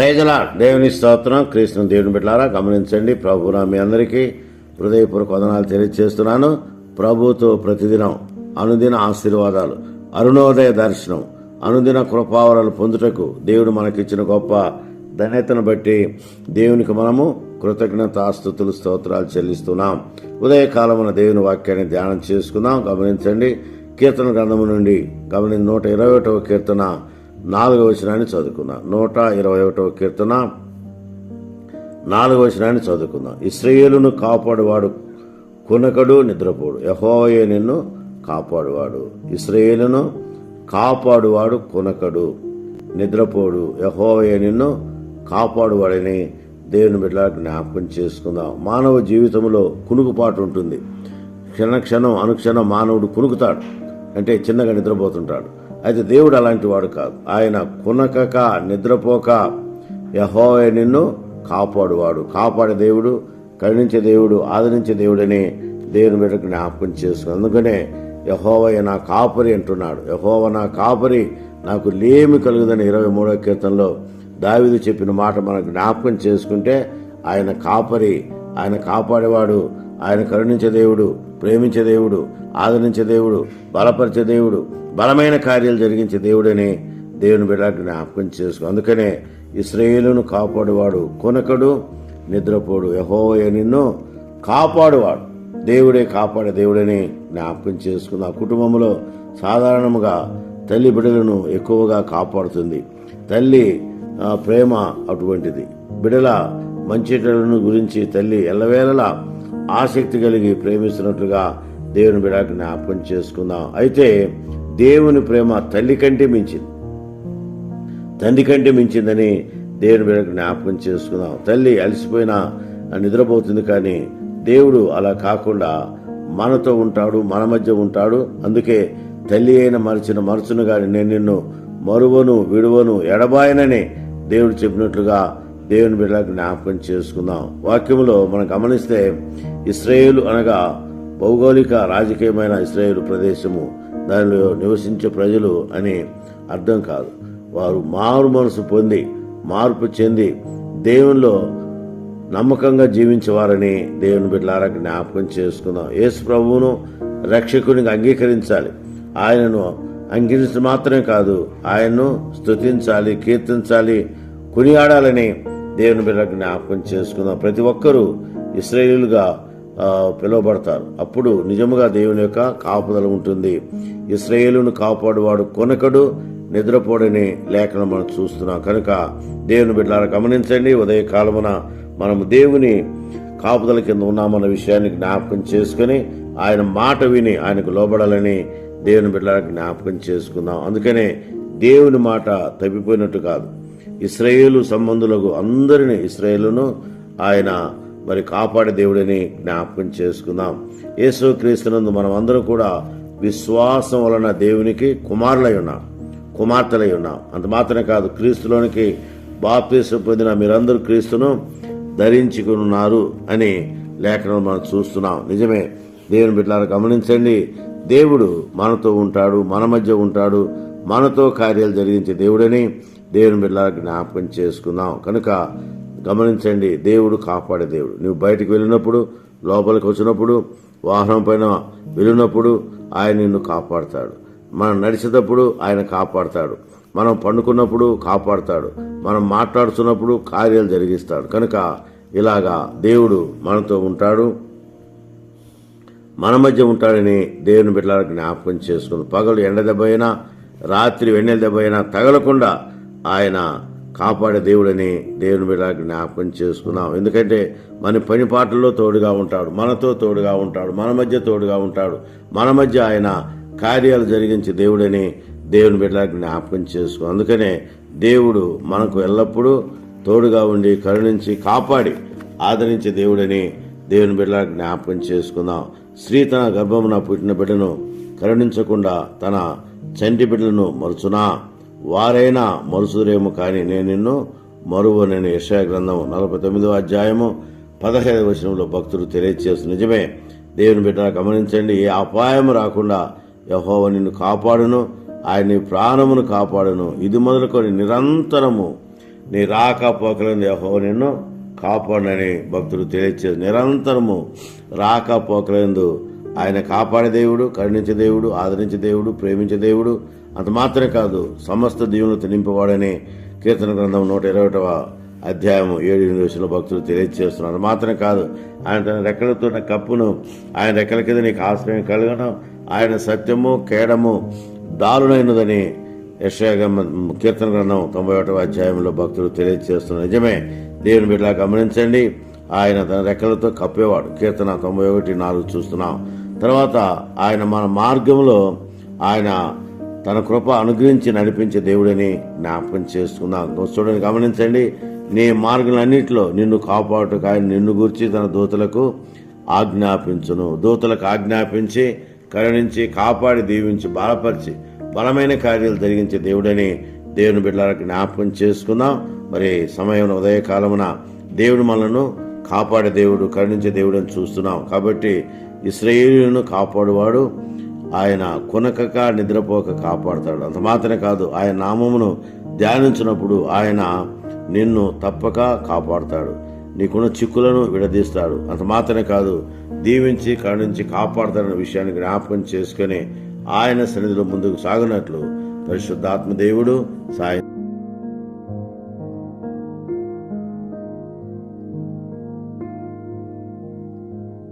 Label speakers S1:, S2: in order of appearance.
S1: ప్రేజలా దేవుని స్తోత్రం కృష్ణ దేవుని బిడ్డారా గమనించండి. ప్రభునా మీ అందరికీ హృదయపూర్వక వదనాలు తెలియజేస్తున్నాను ప్రభుతో ప్రతిదినం అనుదిన ఆశీర్వాదాలు అరుణోదయ దర్శనం అనుదిన కృపావరాలు పొందుటకు దేవుడు మనకిచ్చిన గొప్ప ధన్యతను బట్టి దేవునికి మనము కృతజ్ఞత ఆస్తుతులు స్తోత్రాలు చెల్లిస్తున్నాం. ఉదయకాలమున దేవుని వాక్యాన్ని ధ్యానం చేసుకుందాం. గమనించండి. కీర్తన గ్రంథము నుండి గమని నూట ఇరవై ఒకటవ కీర్తన నాలుగవ వచనాన్ని చదువుకుందాం. నూట ఇరవై ఒకటవ కీర్తన. నాలుగవ వచనాన్ని చదువుకుందాం. ఇస్రయేలును కాపాడువాడు కునకడు నిద్రపోడు. యహోవయే నిన్ను కాపాడువాడు. ఇస్రయేలును కాపాడువాడు కునకడు నిద్రపోడు. యహోవయే నిన్ను కాపాడువాడని దేవుని బిడ్డ జ్ఞాపకం చేసుకుందాం. మానవ జీవితంలో కునుకుపాటు ఉంటుంది. క్షణ క్షణం అనుక్షణం మానవుడు కునుకుతాడు. అంటే చిన్నగా నిద్రపోతుంటాడు. అయితే దేవుడు అలాంటి వాడు కాదు. ఆయన కునకక నిద్రపోక యహోవే నిన్ను కాపాడువాడు. కాపాడే దేవుడు కరుణించే దేవుడు ఆదరించే దేవుడని దేవుని బిడ్డకు జ్ఞాపకం చేసుకుని అందుకనే యహోవయ్య నా కాపరి అంటున్నాడు. యహోవ నా కాపరి నాకు లేమి కలుగుదని ఇరవై మూడో కీర్తనలో దావిదు చెప్పిన మాట మనకు జ్ఞాపకం చేసుకుంటే ఆయన కాపరి ఆయన కాపాడేవాడు ఆయన కరుణించే దేవుడు ప్రేమించే దేవుడు ఆదరించే దేవుడు బలపరిచే దేవుడు బలమైన కార్యాలు జరిగించే దేవుడని దేవుని బిడ్డకు జ్ఞాపకం చేసుకో. అందుకనే ఇస్రాయేలును కాపాడువాడు కొనకడు నిద్రపోడు. యహోవయ నిన్ను కాపాడువాడు. దేవుడే కాపాడే దేవుడని జ్ఞాపకం చేసుకుంది ఆ కుటుంబంలో సాధారణముగా తల్లి బిడ్డలను ఎక్కువగా కాపాడుతుంది. తల్లి ప్రేమ అటువంటిది. బిడల మంచిటలను గురించి తల్లి ఎల్లవేళలా ఆసక్తి కలిగి ప్రేమిస్తున్నట్లుగా దేవుని బిడకు జ్ఞాపకం చేసుకుందాం. అయితే దేవుని ప్రేమ తల్లి కంటే మించింది. తండ్రి కంటే మించిందని దేవుని బిడ్డకు జ్ఞాపకం చేసుకుందాం. తల్లి అలసిపోయినా నిద్రపోతుంది కానీ దేవుడు అలా కాకుండా మనతో ఉంటాడు మన మధ్య ఉంటాడు. అందుకే తల్లి అయిన మరచిన మరచును గాని నేను నిన్ను మరువను విడువను ఎడబాయనని దేవుడు చెప్పినట్లుగా దేవుని బిడ్డలకు జ్ఞాపకం చేసుకుందాం. వాక్యంలో మనం గమనిస్తే ఇస్రాయేలు అనగా భౌగోళిక రాజకీయమైన ఇస్రాయేలు ప్రదేశము. దానిలో నివసించే ప్రజలు అని అర్థం కాదు. వారు మారు మనసు పొంది మార్పు చెంది దేవునిలో నమ్మకంగా జీవించేవారని దేవుని బిడ్డలారా జ్ఞాపకం చేసుకుందాం. యేసు ప్రభువును రక్షకునికి అంగీకరించాలి. ఆయనను అంగీకరించడం మాత్రమే కాదు ఆయన్ను స్తుతించాలి కీర్తించాలి కొనియాడాలని దేవుని బిడ్డలకు జ్ఞాపకం చేసుకుందాం. ప్రతి ఒక్కరూ ఇస్రాయేలుగా పిలువబడతారు. అప్పుడు నిజముగా దేవుని యొక్క కాపుదల ఉంటుంది. ఇస్రాయేలును కాపాడువాడు కొనకడు నిద్రపోడని లేఖనం మనం చూస్తున్నాం. కనుక దేవుని బిడ్డలను గమనించండి ఉదయ కాలమున మనము దేవుని కాపుదల కింద ఉన్నామన్న విషయాన్ని జ్ఞాపకం చేసుకుని ఆయన మాట విని ఆయనకు లోబడాలని దేవుని బిడ్డలకు జ్ఞాపకం చేసుకుందాం. అందుకనే దేవుని మాట తప్పిపోయినట్టు కాదు. ఇస్రాయేలు సంబంధులకు అందరిని ఇస్రాయేలును ఆయన మరి కాపాడే దేవుడిని జ్ఞాపకం చేసుకుందాం. యేసు క్రీస్తునందు మనం అందరూ కూడా విశ్వాసం వలన దేవునికి కుమారులై ఉన్నాం. కుమార్తెలై ఉన్నాం. అంత మాత్రమే కాదు క్రీస్తులోనికి బాప్తీసు పొందిన మీరందరూ క్రీస్తును ధరించుకున్నారు అని లేఖనం మనం చూస్తున్నాం. నిజమే దేవుని బిడ్డలను గమనించండి దేవుడు మనతో ఉంటాడు మన మధ్య ఉంటాడు మనతో కార్యాలు జరిగించే దేవుడని దేవుని బిడ్డ జ్ఞాపకం చేసుకున్నాం కనుక గమనించండి దేవుడు కాపాడే దేవుడు. నువ్వు బయటకు వెళ్ళినప్పుడు లోపలికి వచ్చినప్పుడు వాహనం పైన వెళ్ళినప్పుడు ఆయన నిన్ను కాపాడుతాడు. మనం నడిచేటప్పుడు ఆయన కాపాడుతాడు. మనం పండుకున్నప్పుడు కాపాడుతాడు. మనం మాట్లాడుతున్నప్పుడు కార్యాలు జరిగిస్తాడు. కనుక ఇలాగా దేవుడు మనతో ఉంటాడు. మన మధ్య ఉంటాడని దేవుని బిడ్డలకు జ్ఞాపకం చేసుకుంది. పగలు ఎండ దెబ్బ అయినా రాత్రి వెన్నెల దెబ్బ అయినా తగలకుండా ఆయన కాపాడే దేవుడని దేవుని బిడ్డలకు జ్ఞాపకం చేసుకున్నాం. ఎందుకంటే మన పని పాటల్లో తోడుగా ఉంటాడు మనతో తోడుగా ఉంటాడు మన మధ్య తోడుగా ఉంటాడు. మన మధ్య ఆయన కార్యాలు జరిగించే దేవుడని దేవుని బిడ్డ జ్ఞాపకం చేసుకో అందుకనే దేవుడు మనకు ఎల్లప్పుడూ తోడుగా ఉండి కరుణించి కాపాడి ఆదరించే దేవుడని దేవుని బిడ్డ జ్ఞాపకం చేసుకుందాం స్త్రీ తన గర్భమున పుట్టిన బిడ్డను కరుణించకుండా తన చంటి బిడ్డలను మరుచునా? వారైనా మరుసురేమో కానీ నేను నిన్ను నేను యశా గ్రంథము నలభై తొమ్మిదో అధ్యాయము పదహైదు వచనంలో భక్తులు తెలియచేస్తు నిజమే దేవుని బిడ్డ గమనించండి ఏ అపాయం రాకుండా యహోవ నిన్ను కాపాడును ఆయన నీ ప్రాణమును కాపాడును. ఇది మొదలుకొని నిరంతరము నీ రాకపోకలను యహోవ నిన్ను కాపాడనని భక్తులు తెలియచేసి నిరంతరము రాకపోకలందు ఆయన కాపాడే దేవుడు కరుణించే దేవుడు ఆదరించే దేవుడు ప్రేమించే దేవుడు అంత మాత్రమే కాదు సమస్త దీవులు నింపవాడని కీర్తన గ్రంథం నూట ఇరవైటవ అధ్యాయము అధ్యాయం ఏడు ఎనిమిది భక్తులు తెలియజేస్తున్నారు అది మాత్రమే కాదు ఆయన తన రెక్కలతో ఉన్న కప్పును ఆయన రెక్కల కింద నీకు ఆశ్రయం కలగడం ఆయన సత్యము కేడము దారుణైనదని యశయ కీర్తన గ్రంథం తొంభై ఒకటవ అధ్యాయంలో భక్తులు తెలియజేస్తున్నారు నిజమే దేవుని బిడ్డలా గమనించండి ఆయన తన రెక్కలతో కప్పేవాడు. కీర్తన తొంభై ఒకటి నాలుగు చూస్తున్నాం. తర్వాత ఆయన మన మార్గంలో ఆయన తన కృప అనుగ్రహించి నడిపించే దేవుడని జ్ఞాపకం చేసుకున్నాను దోస్తుడని గమనించండి నీ మార్గలన్నింటిలో నిన్ను కాపాడుటకు ఆయన నిన్ను గురించి తన దూతలకు ఆజ్ఞాపించును. దూతలకు ఆజ్ఞాపించి కరుణించి కాపాడి దీవించి బలపరిచి బలమైన కార్యాలు జరిగించే దేవుడని దేవుని బిడ్డలకు జ్ఞాపకం చేసుకుందాం. మరి సమయం ఉదయకాలమున దేవుడు మనను కాపాడే దేవుడు కరుణించే దేవుడు అని చూస్తున్నాం. కాబట్టి ఇస్రాయేలును కాపాడువాడు ఆయన కొనకక నిద్రపోక కాపాడుతాడు. అంత మాత్రమే కాదు ఆయన నామమును ధ్యానించినప్పుడు ఆయన నిన్ను తప్పక కాపాడుతాడు. నీకున్న చిక్కులను విడదీస్తాడు. అంత మాత్రమే కాదు దీవించి కరుణించి కాపాడుతాడన్న విషయాన్ని జ్ఞాపకం చేసుకొని ఆయన సన్నిధిలో ముందుకు సాగినట్లు పరిశుద్ధాత్మ దేవుడు సాయం